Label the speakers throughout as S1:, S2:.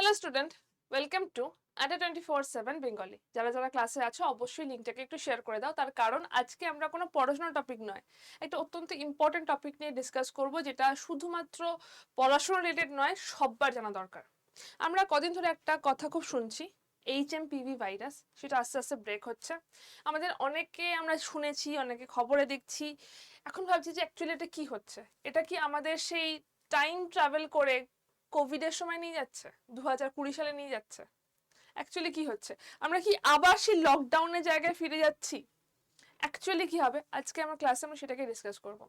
S1: Hello student welcome to Adda twenty four seven Bengali যারা যারা ক্লাসে আছো, অবশ্যই লিঙ্কটাকে একটু শেয়ার করে দাও। তার কারণ, আজকে আমরা কোনো পড়াশোনার টপিক নয়। একটা অত্যন্ত ইম্পর্টেন্ট টপিক নিয়ে ডিসকাস করব, যেটা শুধুমাত্র পড়াশোনা রিলেটেড নয়, সববার জানা দরকার। আমরা কদিন ধরে একটা কথা খুব শুনছি এইচ এম পিভি ভাইরাস সেটা আস্তে আস্তে ব্রেক হচ্ছে। আমাদের অনেকে আমরা শুনেছি, অনেকে খবরে দেখছি। এখন ভাবছি যে অ্যাকচুয়ালি এটা কি হচ্ছে? এটা কি আমাদের সেই টাইম ট্রাভেল করে কোভিডের সময় নিয়ে যাচ্ছে দু হাজার কুড়ি সালে নিয়ে যাচ্ছে। অ্যাকচুয়ালি কি হচ্ছে? আমরা কি আবার সেই লকডাউনের জায়গায় ফিরে যাচ্ছি? অ্যাকচুয়ালি কি হবে? আজকে আমার ক্লাসে আমরা সেটাকে ডিসকাস করব।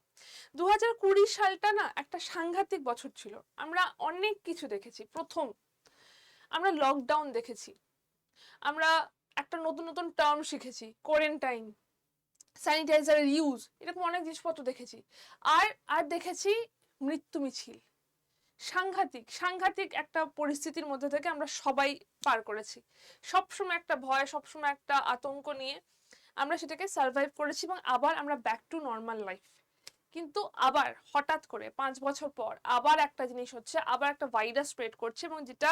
S1: দু হাজার কুড়ি সালটা না একটা সাংঘাতিক বছর ছিল। আমরা অনেক কিছু দেখেছি। প্রথম, আমরা লকডাউন দেখেছি। আমরা একটা নতুন নতুন টার্ম শিখেছি কোয়ারেন্টাইন স্যানিটাইজারের ইউজ এরকম অনেক জিনিসপত্র দেখেছি। আর আর দেখেছি মৃত্যু মিছিল। সাংঘাতিক সাংঘাতিক একটা পরিস্থিতির মধ্যে থেকে আমরা সবাই পার করেছি। সবসময় একটা ভয়, সবসময় একটা আতঙ্ক নিয়ে আমরা সেটাকে সার্ভাইভ করেছি এবং আবার আমরা ব্যাক টু নর্মাল লাইফ কিন্তু আবার হঠাৎ করে পাঁচ বছর পর আবার একটা জিনিস হচ্ছে, আবার একটা ভাইরাস স্প্রেড করছে এবং যেটা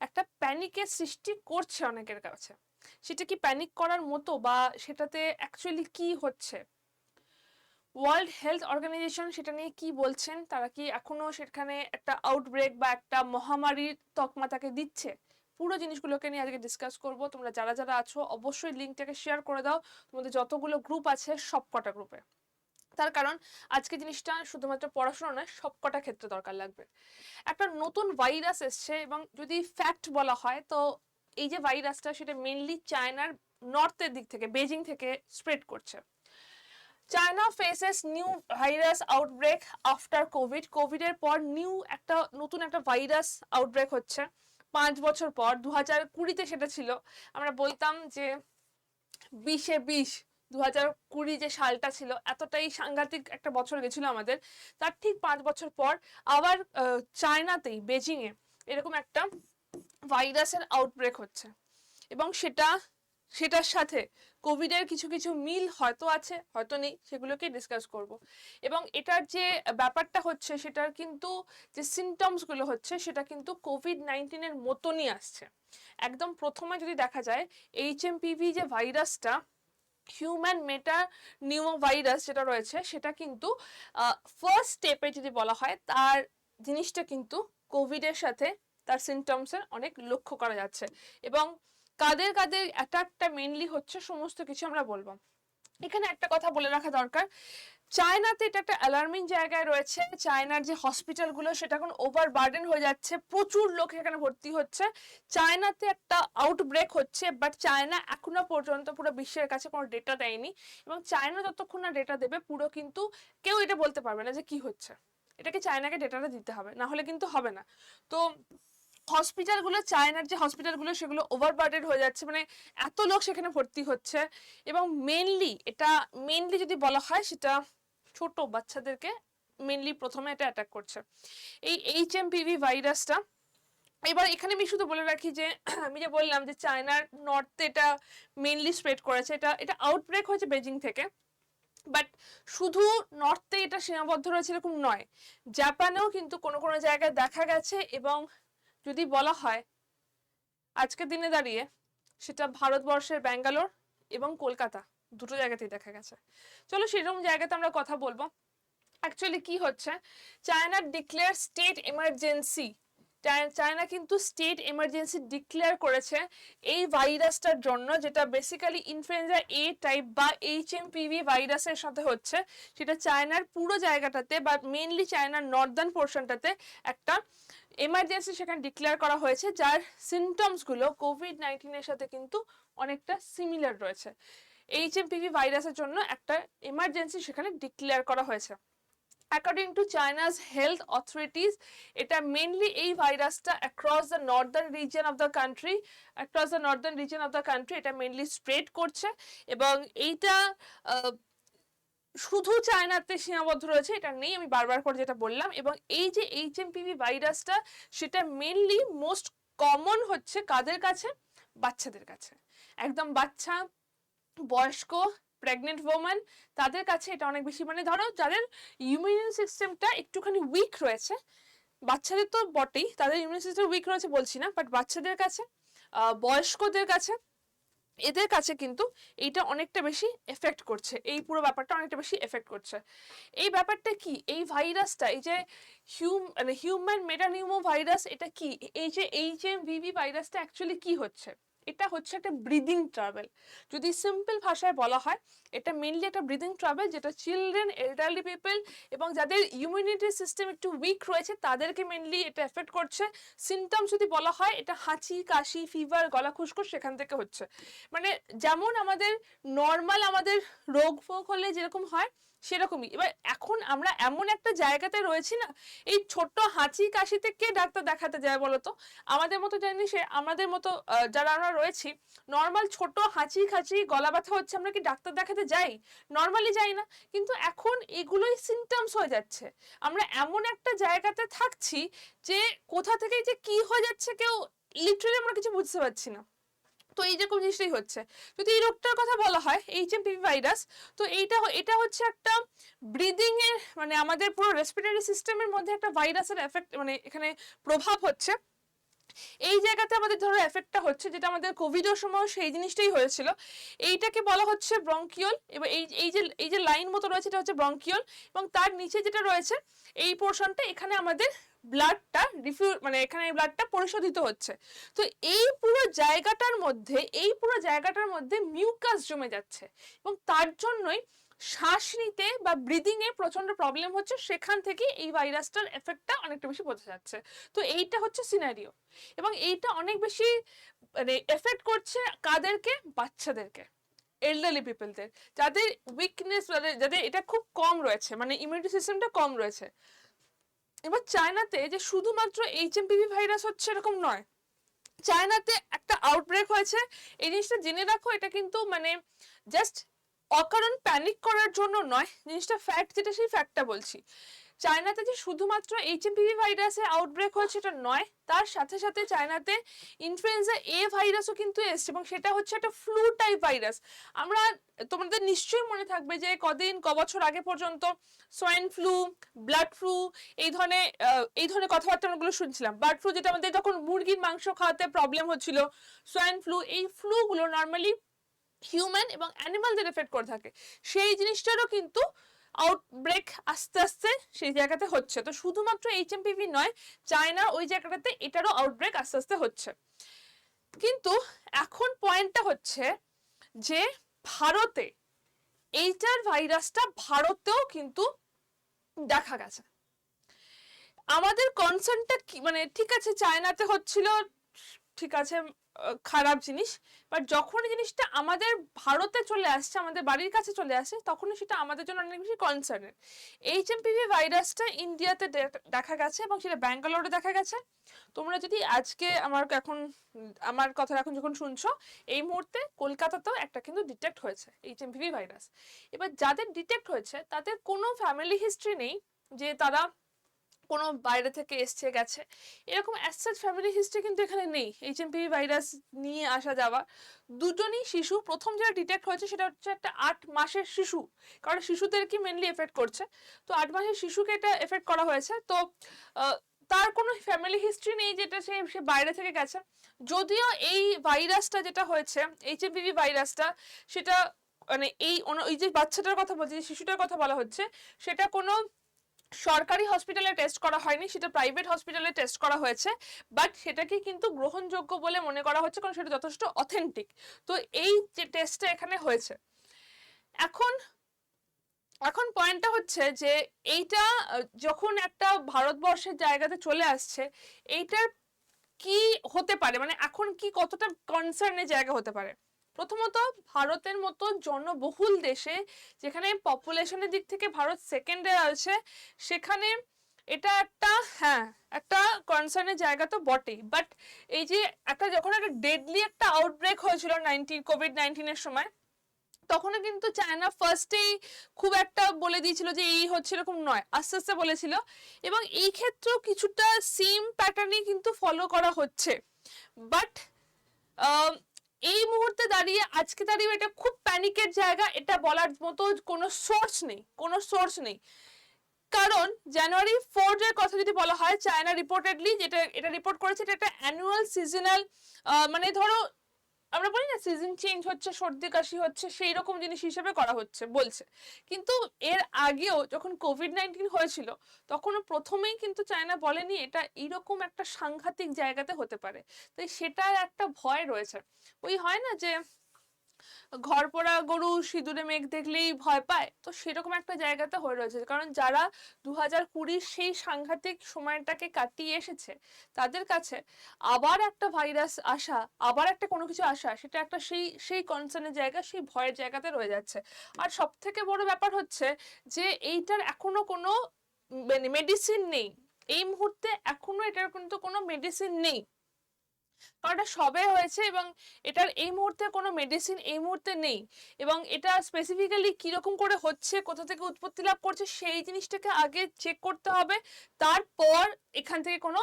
S1: একটা প্যানিকের সৃষ্টি করছে অনেকের কাছে। সেটা কি প্যানিক করার মতো বা সেটাতে অ্যাকচুয়ালি কি হচ্ছে? ওয়ার্ল্ড হেলথ অর্গানাইজেশন সেটা নিয়ে কি বলছেন? তারা কি এখনও সেখানে একটা আউটব্রেক বা একটা মহামারীর তকমা তাকে দিচ্ছে? পুরো জিনিসগুলোকে নিয়ে আজকে ডিসকাস করব। তোমরা যারা যারা আছো, অবশ্যই লিঙ্কটাকে শেয়ার করে দাও। তোমাদের যতগুলো গ্রুপ আছে সব কটা গ্রুপে তার কারণ, আজকে জিনিসটা শুধুমাত্র পড়াশোনা নয় সব কটা ক্ষেত্রে দরকার লাগবে। একটা নতুন ভাইরাস এসছে এবং যদি ফ্যাক্ট বলা হয়, তো এই যে ভাইরাসটা সেটা মেনলি চায়নার নর্থের দিক থেকে বেজিং থেকে স্প্রেড করছে। China faces new virus outbreak after COVID কোভিডের পর নিউ একটা, নতুন একটা ভাইরাস আউটব্রেক হচ্ছে। পাঁচ বছর পর দু হাজার কুড়িতে সেটা ছিল। আমরা বলতাম যে বিশে বিশ দু হাজার কুড়ি যে সালটা ছিল, এতটাই সাংঘাতিক একটা বছর গেছিল আমাদের। তার ঠিক পাঁচ বছর পর আবার চায়নাতেই বেজিংয়ে এরকম একটা ভাইরাসের আউটব্রেক হচ্ছে। এবং সেটা, সেটার সাথে কোভিডের কিছু কিছু মিল হয়তো আছে, হয়তো নেই, সেগুলোকে ডিসকাস করব। এবং এটার যে ব্যাপারটা হচ্ছে, সেটার কিন্তু যে সিমটমসগুলো হচ্ছে, সেটা কিন্তু কোভিড নাইন্টিনের মতনই আসছে। একদম প্রথমে যদি দেখা যায় এইচ যে ভাইরাসটা হিউম্যান মেটা নিউমো ভাইরাস যেটা রয়েছে, সেটা কিন্তু ফার্স্ট স্টেপে যদি বলা হয়, তার জিনিসটা কিন্তু কোভিডের সাথে তার সিমটমসের অনেক লক্ষ্য করা যাচ্ছে। এবং কাদের কাদের অ্যাটাকটা মেনলি হচ্ছে সমস্ত কিছু আমরা বলব। এখানে একটা কথা বলে রাখা দরকার। চায়নাতে এটা একটা অ্যালার্মিং জায়গায় রয়েছে। চায়নার যে হসপিটালগুলো সেটা এখন ওভার বার্ডেন হয়ে যাচ্ছে। প্রচুর লোক এখানে ভর্তি হচ্ছে। চায়নাতে একটা আউটব্রেক হচ্ছে বাট চায়না এখনও পর্যন্ত পুরো বিশ্বের কাছে কোনো ডেটা দেয়নি। এবং চায়না যতক্ষণ না ডেটা দেবে, পুরো কিন্তু কেউ এটা বলতে পারবে না যে কি হচ্ছে। এটাকে চায়নাকে ডেটাটা দিতে হবে, না হলে কিন্তু হবে না। তো হসপিটালগুলো চায়নার যে হসপিটালগুলো সেগুলো ওভারবার্ডেড হয়ে যাচ্ছে। মানে এত লোক সেখানে ভর্তি হচ্ছে। এবং মেনলি এটা মেনলি যদি বলা হয়, সেটা ছোট বাচ্চাদেরকে মেনলি প্রথমে এটা অ্যাটাক করছে। এই এইচ এম পিভি ভাইরাসটা এবার এখানে আমি শুধু বলে রাখি যে, আমি যে বললাম যে চায়নার নর্থে এটা মেনলি স্প্রেড করেছে, এটা এটা আউটব্রেক হয়েছে বেজিং থেকে। বাট শুধু নর্থে এটা সীমাবদ্ধ রয়েছে এরকম নয়। জাপানেও কিন্তু কোনো কোনো জায়গায় দেখা গেছে এবং যদি বলা হয়, আজকের দিনে দাঁড়িয়ে সেটা ভারতবর্ষের ব্যাঙ্গালোর এবং কলকাতা দুটো জায়গাতেই দেখা গেছে। চলো সেরকম জায়গাতে আমরা কথা বলব। অ্যাকচুয়ালি কি হচ্ছে চায়নার ডিক্লেয়ার স্টেট এমার্জেন্সি চায়না কিন্তু স্টেট এমার্জেন্সি ডিক্লেয়ার করেছে এই ভাইরাসটার জন্য, যেটা বেসিক্যালি ইনফ্লুয়েঞ্জা এ টাইপ বা এইচ এম পিভি ভাইরাসের সাথে হচ্ছে। সেটা চায়নার পুরো জায়গাটাতে বা মেনলি চায়নার নর্দার্ন পোর্শনটাতে একটা এমার্জেন্সি সেখানে ডিক্লেয়ার করা হয়েছে, যার সিমটমসগুলো কোভিড নাইন্টিনের সাথে কিন্তু অনেকটা সিমিলার রয়েছে। এইচ এম পিভি ভাইরাসের জন্য একটা এমার্জেন্সি সেখানে ডিক্লেয়ার করা হয়েছে। According to China's health authorities এটা মেনলি এই ভাইরাসটা across the northern region of the country across the northern region of the country এটা মেনলি স্প্রেড করছে এবং এইটা শুধু চায়নাতে সীমাবদ্ধ রয়েছে, এটা নেই, আমি বারবার করে যেটা বললাম, এবং এই যে এইচ ভাইরাসটা সেটা মেনলি মোস্ট কমন হচ্ছে কাদের কাছে? বাচ্চাদের কাছে। একদম বাচ্চা, বয়স্ক প্রেগনেন্ট ওম্যান তাদের কাছে এটা অনেক বেশি মানে ধরো যাদের ইমিউন সিস্টেমটা একটুখানি উইক রয়েছে, বাচ্চাদের তো বটেই, তাদের ইমিউন সিস্টেম উইক রয়েছে বলছি না বাট বাচ্চাদের কাছে বয়স্কদের কাছে, এদের কাছে কিন্তু এইটা অনেকটা বেশি এফেক্ট করছে, এই পুরো ব্যাপারটা অনেকটা বেশি এফেক্ট করছে। এই ব্যাপারটা কি? এই ভাইরাসটা, এই যে হিউম মানে হিউম্যান মেটানিউমো ভাইরাস এটা কি? এই যে এইচ এম ভিভি ভাইরাসটা অ্যাকচুয়ালি কি হচ্ছে? এটা হচ্ছে একটা ব্রিদিং ট্রাভেল যদি সিম্পল ভাষায় বলা হয়, এটা মেনলি একটা ব্রিদিং ট্রাভেল যেটা চিলড্রেন এল্ডারলি পিপল এবং যাদের ইমিউনিটি সিস্টেম একটু উইক রয়েছে, তাদেরকে মেনলি এটা এফেক্ট করছে। সিমটমস যদি বলা হয়, এটা হাঁচি, কাশি ফিভার গলা খুশখুশ সেখান থেকে হচ্ছে। মানে যেমন আমাদের নর্মাল আমাদের রোগ ফোগ হলে যেরকম হয় সেরকমই। এবার এখন আমরা এমন একটা জায়গাতে রয়েছি না, এই ছোট্ট হাঁচি কাশিতে কে ডাক্তার দেখাতে যায় বলতো? আমাদের মতো জিনিসে আমাদের মতো যারা আমরা রয়েছি, নর্মাল ছোট হাঁচি খাঁচি গলা ব্যথা হচ্ছে, আমরা কি ডাক্তার দেখাতে যাই? নর্মালি যাই না। কিন্তু এখন এগুলোই সিমটমস হয়ে যাচ্ছে। আমরা এমন একটা জায়গাতে থাকছি যে, কোথা থেকে যে কি হয়ে যাচ্ছে কেউ লিটারালি আমরা কিছু বুঝতে পারছি না। তো এই রকম জিনিসটাই হচ্ছে। যদি এই রোগটার কথা বলা হয় এইচ এম ভাইরাস তো এইটা এটা হচ্ছে একটা ব্রিদিং এর মানে আমাদের পুরো রেসপিরেটরি সিস্টেমের মধ্যে একটা ভাইরাসের এফেক্ট মানে এখানে প্রভাব হচ্ছে। এই জায়গাতে আমাদের ধরো এফেক্টটা হচ্ছে যেটা আমাদের কোভিডের সময় সেই জিনিসটাই হয়েছিল। এইটাকে বলা হচ্ছে ব্রঙ্কিওল এবার এই এই যে এই যে লাইন মতো রয়েছে, এটা হচ্ছে ব্রঙ্কিওল এবং তার নিচে যেটা রয়েছে, এই পোর্শনটা এখানে আমাদের ব্লাডটা রিফিউ মানে এখানে এই ব্লাডটা পরিশোধিত হচ্ছে। তো এই পুরো জায়গাটার মধ্যে, এই পুরো জায়গাটার মধ্যে মিউকাস জমে যাচ্ছে এবং তার জন্যই শ্বাস নিতে বা ব্রিদিং এ প্রচণ্ড প্রবলেম হচ্ছে, সেখান থেকে এই ভাইরাসটার এফেক্টটা অনেকটা বেশি বোঝা যাচ্ছে। তো এইটা হচ্ছে সিনারিও এবং এইটা অনেক বেশি মানে এফেক্ট করছে কাদেরকে? বাচ্চাদেরকে এল্ডারলি পিপলদের যাদের উইকনেস যাদের এটা খুব কম রয়েছে মানে ইমিউনিটি সিস্টেমটা কম রয়েছে। এবার চায়নাতে যে শুধুমাত্র এইচ এইচএমপিভি ভাইরাস হচ্ছে এরকম নয়। চায়নাতে একটা আউটব্রেক হয়েছে। এই জিনিসটা জেনে রাখো, এটা কিন্তু মানে জাস্ট অকারণ প্যানিক করার জন্য নয়। জিনিসটা ফ্যাক্ট যেটা সেই ফ্যাক্টটা বলছি। চায়নাতে যে শুধুমাত্র এইচ এইচএমপিভি ভাইরাসে আউটব্রেক হয়েছে সেটা নয়, তার সাথে সাথে চায়নাতে ইনফ্লুয়েঞ্জা এ ভাইরাসও কিন্তু এসছে এবং সেটা হচ্ছে একটা ফ্লু টাইপ ভাইরাস আমরা, তোমাদের নিশ্চয়ই মনে থাকবে যে কদিন ক বছর আগে পর্যন্ত সোয়াইন ফ্লু ব্লাড ফ্লু এই ধরনের এই ধরনের কথাবার্তা শুনছিলাম। বার্ড ফ্লু যেটা আমাদের যখন মুরগির মাংস খাওয়াতে প্রবলেম হচ্ছিল সোয়াইন ফ্লু এই ফ্লুগুলো নর্মালি হিউম্যান এবং অ্যানিমালদের এফেক্ট করে থাকে। সেই জিনিসটারও কিন্তু আউটব্রেক আস্তে আস্তে সেই জায়গাতে হচ্ছে। তো শুধুমাত্র এইচএমপিভি নয় চায়নার ওই জায়গাটাতে এটারও আউটব্রেক আস্তে আস্তে হচ্ছে। কিন্তু এখন পয়েন্টটা হচ্ছে যে ভারতে এইটার ভাইরাসটা ভারতেও কিন্তু দেখা গেছে। আমাদের কনসার্নটা কি? মানে ঠিক আছে চায়নাতে হচ্ছিল ঠিক আছে খারাপ জিনিস। বাট যখন জিনিসটা আমাদের ভারতে চলে আসছে, আমাদের বাড়ির কাছে চলে আসে, তখনই সেটা আমাদের জন্য অনেক বেশি কনসার্নের এইচএমপিভি ভাইরাসটা ইন্ডিয়াতে দেখা গেছে এবং সেটা ব্যাঙ্গালোরে দেখা গেছে। তোমরা যদি আজকে আমার এখন, আমার কথা এখন যখন শুনছো, এই মুহূর্তে কলকাতাতেও একটা কিন্তু ডিটেক্ট হয়েছে এইচএমপিভি ভাইরাস। এবার যাদের ডিটেক্ট হয়েছে, তাদের কোনো ফ্যামিলি হিস্ট্রি নেই যে তারা কোনো বাইরে থেকে এসছে, গেছে। এরকম অ্যাসাজ ফ্যামিলি হিস্ট্রি কিন্তু এখানে নেই। এইচ এইচএমপি ভাইরাস নিয়ে আসা যাওয়া। দুজনই শিশু। প্রথম যেটা ডিটেক্ট হয়েছে সেটা হচ্ছে একটা আট মাসের শিশু। কারণ শিশুদেরকে মেনলি এফেক্ট করছে? তো আট মাসের শিশুকে এটা এফেক্ট করা হয়েছে। তো তার কোনো ফ্যামিলি হিস্ট্রি নেই যেটা সে সে বাইরে থেকে গেছে। যদিও এই ভাইরাসটা যেটা হয়েছে এইচ এইচএমপিভি ভাইরাসটা সেটা মানে এই, ওই যে বাচ্চাটার কথা বলছি, যে শিশুটার কথা বলা হচ্ছে, সেটা কোনো সরকারি হসপিটালে টেস্ট করা হয়নি, সেটা প্রাইভেট হসপিটালে টেস্ট করা হয়েছে বাট সেটাকে কিন্তু গ্রহণযোগ্য বলে মনে করা হচ্ছে কারণ সেটা যথেষ্ট অথেন্টিক তো এই যে টেস্টটা এখানে হয়েছে, এখন এখন পয়েন্টটা হচ্ছে যে এইটা, যখন একটা ভারতবর্ষের জায়গাতে চলে আসছে, এইটার কি হতে পারে? মানে এখন কি কতটা কনসার্নের জায়গা হতে পারে? প্রথমত ভারতের মতো জনবহুল দেশে যেখানে পপুলেশনের দিক থেকে ভারত সেকেন্ডে আছে, সেখানে এটা একটা হ্যাঁ একটা কনসার্নের জায়গা তো বটেই। বাট এই যে একটা যখন একটা ডেডলি একটা আউটব্রেক হয়েছিল নাইনটিন কোভিড নাইন্টিনের সময়, তখনও কিন্তু চায়না ফার্স্টেই খুব একটা বলে দিয়েছিল যে এই হচ্ছে এরকম নয়, আস্তে আস্তে বলেছিল। এবং এই ক্ষেত্রেও কিছুটা সেম প্যাটার্নই কিন্তু ফলো করা হচ্ছে। বাট এই মুহূর্তে দাঁড়িয়ে আজকে দাঁড়িয়ে এটা খুব প্যানিকের জায়গা, এটা বলার মতো কোনো সোর্স নেই, কোনো সোর্স নেই। কারণ জানুয়ারি ফোর্থ এর কথা যদি বলা হয় চায়না রিপোর্টেডলি যেটা, এটা রিপোর্ট করেছে, এটা একটা অ্যানুয়াল সিজনাল মানে ধরো আমরা বলি না সিজন চেঞ্জ হচ্ছে, সর্দি কাশি হচ্ছে সেই রকম জিনিস হিসেবে করা হচ্ছে, বলছে। কিন্তু এর আগেও যখন কোভিড নাইন্টিন হয়েছিল তখন প্রথমেই কিন্তু চায়না বলেনি এটা এইরকম একটা সাংঘাতিক জায়গাতে হতে পারে। তাই সেটার একটা ভয় রয়েছে। ওই হয় না যে ঘর পোড়া গরু, সিঁদুরে মেঘ দেখলেই ভয় পায়। তো সেরকম একটা জায়গাতে হয়ে রয়েছে। কারণ যারা দু হাজার কুড়ির সেই সাংঘাতিক সময়টাকে কাটিয়ে এসেছে, তাদের কাছে আবার একটা ভাইরাস আসা, আবার একটা কোনো কিছু আসা, সেটা একটা সেই সেই কনসার্নের জায়গা, সেই ভয়ের জায়গাতে রয়ে যাচ্ছে। আর সব থেকে বড় ব্যাপার হচ্ছে যে, এইটার এখনও কোনো মানে মেডিসিন নেই। এই মুহূর্তে এখনও এটার কিন্তু কোনো মেডিসিন নেই। কারণ এটা সবে হয়েছে এবং এটার এই মুহূর্তে কোনো মেডিসিন এই মুহূর্তে নেই এবং এটা স্পেসিফিক্যালি কীরকম করে হচ্ছে, কোথা থেকে উৎপত্তি লাভ করছে সেই জিনিসটাকে আগে চেক করতে হবে। তারপর এখান থেকে কোনো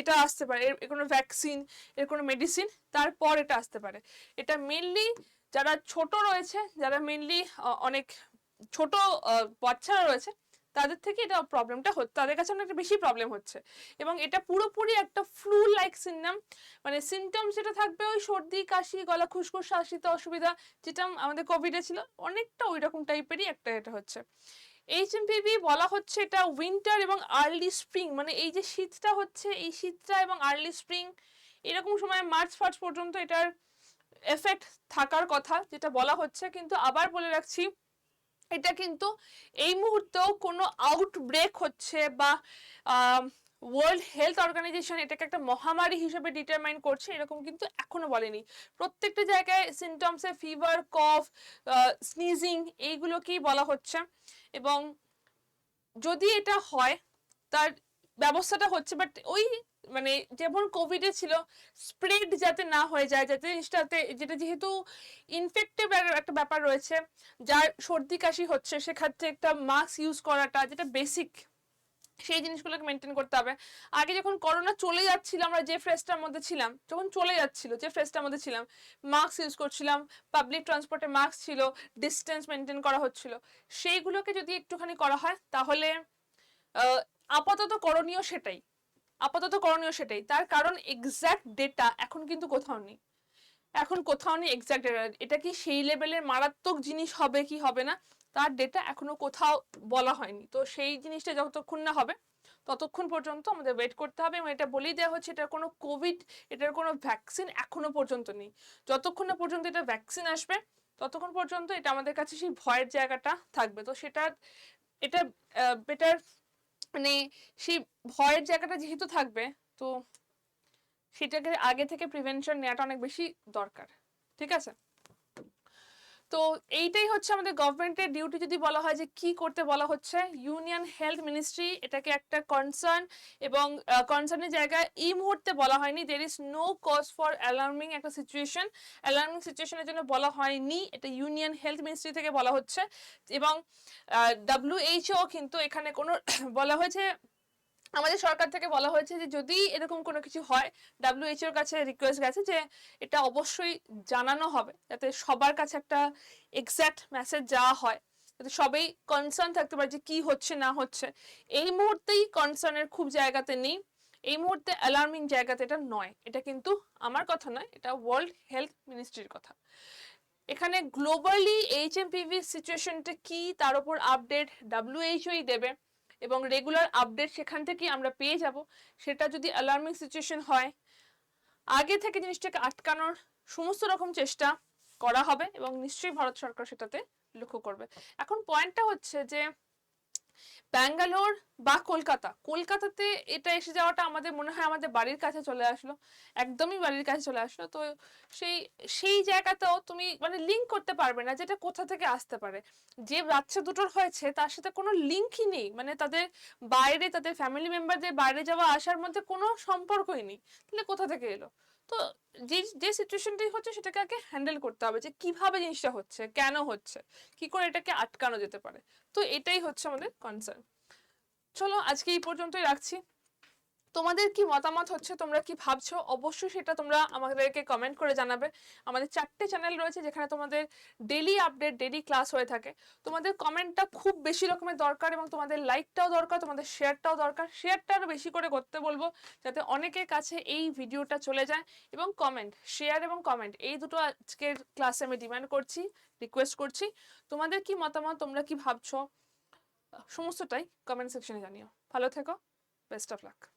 S1: এটা আসতে পারে। এর কোনো ভ্যাকসিন এর কোনো মেডিসিন তারপর এটা আসতে পারে। এটা মেনলি যারা ছোট রয়েছে, যারা মেনলি অনেক ছোট বাচ্চারা রয়েছে তাদের থেকে এটা প্রবলেমটা হচ্ছে তাদের কাছে অনেকটা বেশি প্রবলেম হচ্ছে। এবং এটা পুরোপুরি একটা ফ্লু লাইক সিনডাম মানে সিমটমস যেটা থাকবে ওই সর্দি, কাশি, গলা খুসখুস শ্বাসিতে অসুবিধা, যেটা আমাদের কোভিডে ছিল, অনেকটা ওই রকম টাইপেরই একটা এটা হচ্ছে। এইচএমপিভি বলা হচ্ছে এটা উইন্টার এবং আর্লি স্প্রিং মানে এই যে শীতটা হচ্ছে, এই শীতটা এবং আর্লি স্প্রিং এরকম সময় মার্চ ফার্চ পর্যন্ত এটার এফেক্ট থাকার কথা যেটা বলা হচ্ছে, কিন্তু আবার বলে রাখছি এটা কিন্তু এই মুহূর্তেও কোনো আউটব্রেক হচ্ছে বা ওয়ার্ল্ড হেলথ অর্গানাইজেশন এটাকে একটা মহামারী হিসেবে ডিটারমাইন করছে, এরকম কিন্তু এখনও বলেনি। প্রত্যেকটা জায়গায় সিমটমসে ফিভার কফ স্নিজিং এইগুলোকেই বলা হচ্ছে। এবং যদি এটা হয়, তার ব্যবস্থাটা হচ্ছে বাট ওই মানে যেমন কোভিডে ছিল স্প্রেড যাতে না হয়ে যায়, যাতে জিনিসটাতে, যেটা যেহেতু ইনফেক্টিভ একটা ব্যাপার রয়েছে, যার সর্দি কাশি হচ্ছে সেক্ষেত্রে একটা মাস্ক ইউজ করাটা যেটা বেসিক সেই জিনিসগুলোকে মেনটেন করতে হবে। আগে যখন করোনা চলে যাচ্ছিল, আমরা যে ফ্রেসটার মধ্যে ছিলাম, যখন চলে যাচ্ছিল, যে ফ্রেসটার মধ্যে ছিলাম মাস্ক ইউজ করছিলাম পাবলিক ট্রান্সপোর্টে মাস্ক ছিল ডিস্টেন্স মেনটেন করা হচ্ছিল, সেইগুলোকে যদি একটুখানি করা হয়, তাহলে আপাতত করণীয় সেটাই। আপাতত করণীয় সেটাই। তার কারণ এক্সাক্ট ডেটা এখন কিন্তু কোথাও নেই। এখন কোথাও নেই এক্সাক্ট ডেটা এটা কি সেই লেভেলের মারাত্মক জিনিস হবে কি হবে না, তার ডেটা এখনও কোথাও বলা হয়নি। তো সেই জিনিসটা যতক্ষণ না হবে, ততক্ষণ পর্যন্ত আমাদের ওয়েট করতে হবে এবং এটা বলেই দেওয়া হচ্ছে এটার কোনো কোভিড এটার কোনো ভ্যাকসিন এখনও পর্যন্ত নেই। যতক্ষণ না পর্যন্ত এটা ভ্যাকসিন আসবে, ততক্ষণ পর্যন্ত এটা আমাদের কাছে সেই ভয়ের জায়গাটা থাকবে। তো সেটা এটা বেটার মানে সেই ভয়ের জায়গাটা যেহেতু থাকবে, তো সেটাকে আগে থেকে প্রিভেনশন নেওয়াটা অনেক বেশি দরকার। ঠিক আছে? তো এইটাই হচ্ছে আমাদের গভর্নমেন্টের ডিউটি যদি বলা হয় যে কি করতে বলা হচ্ছে, ইউনিয়ন হেলথ মিনিস্ট্রি এটাকে একটা কনসার্ন এবং কনসার্নের জায়গায় এই মুহূর্তে বলা হয়নি। There is no cause for alarming একটা সিচুয়েশন অ্যালার্মিং সিচুয়েশনের জন্য বলা হয়নি। এটা ইউনিয়ন হেলথ মিনিস্ট্রি থেকে বলা হচ্ছে এবং ডাব্লিউএইচও কিন্তু এখানে কোনো বলা হয়েছে আমাদের সরকার থেকে বলা হয়েছে যে যদি এরকম কোনো কিছু হয় ডাব্লিউএইচও এর কাছে রিকোয়েস্ট গেছে যে এটা অবশ্যই জানানো হবে, যাতে সবার কাছে একটা এক্স্যাক্ট মেসেজ যাওয়া হয়, যাতে সবাই কনসার্ন থাকতে পারে যে কি হচ্ছে, না হচ্ছে। এই মুহূর্তেই কনসার্নের খুব জায়গাতে নেই, এই মুহূর্তে অ্যালার্মিং জায়গাতে এটা নয়, এটা কিন্তু আমার কথা নয়, এটা ওয়ার্ল্ড হেলথ মিনিস্ট্রির কথা। এখানে গ্লোবালি এইচ এম পিভি সিচুয়েশনটা কি, তার উপর আপডেট ডাব্লিউএইচওই দেবে। এবং রেগুলার আপডেট সেখান থেকেই আমরা পেয়ে যাব। সেটা যদি অ্যালার্মিং সিচুয়েশন হয়, আগে থেকে জিনিসটাকে আটকানোর সমস্ত রকম চেষ্টা করা হবে এবং নিশ্চয়ই ভারত সরকার সেটাতে লক্ষ্য করবে। এখন পয়েন্টটা হচ্ছে যে ব্যাঙ্গালোর বা কলকাতা, কলকাতাতে এটা এসে যাওয়াটা আমাদের মনে হয় আমাদের বাড়ির কাছে চলে আসলো, একদমই বাড়ির কাছে চলে আসলো। তো সেই সেই জায়গাতেও তুমি মানে লিঙ্ক করতে পারবে না যেটা কোথা থেকে আসতে পারে। যে বাচ্চা দুটোর হয়েছে তার সাথে কোনো লিঙ্কই নেই মানে তাদের বাইরে, তাদের ফ্যামিলি মেম্বারদের বাইরে যাওয়া, আসার মধ্যে কোনো সম্পর্কই নেই। তাহলে কোথা থেকে এলো? তো যে যে সিচুয়েশনটাই হচ্ছে সেটাকে আগে হ্যান্ডেল করতে হবে যে কীভাবে জিনিসটা হচ্ছে, কেন হচ্ছে, কি করে এটাকে আটকানো যেতে পারে। তো এটাই হচ্ছে আমাদের কনসার্ন চলো আজকে এই পর্যন্তই রাখছি। তোমাদের কি মতামত হচ্ছে? তোমরা কি ভাবছ? অবশ্যই সেটা তোমরা আমাদেরকে কমেন্ট করে জানাবে। আমাদের চারটে চ্যানেল রয়েছে যেখানে তোমাদের ডেলি আপডেট ডেলি ক্লাস হয়ে থাকে। তোমাদের কমেন্টটা খুব বেশি রকমের দরকার এবং তোমাদের লাইকটাও দরকার, তোমাদের শেয়ারটাও দরকার। শেয়ারটা আরও বেশি করে করতে বলব যাতে অনেকের কাছে এই ভিডিওটা চলে যায় এবং কমেন্ট শেয়ার এবং কমেন্ট এই দুটো আজকের ক্লাসে আমি ডিমান্ড করছি রিকোয়েস্ট করছি। তোমাদের কি মতামত? তোমরা কি ভাবছ? সমস্তটাই কমেন্ট সেকশনে জানিও। ভালো থেকো। Best of luck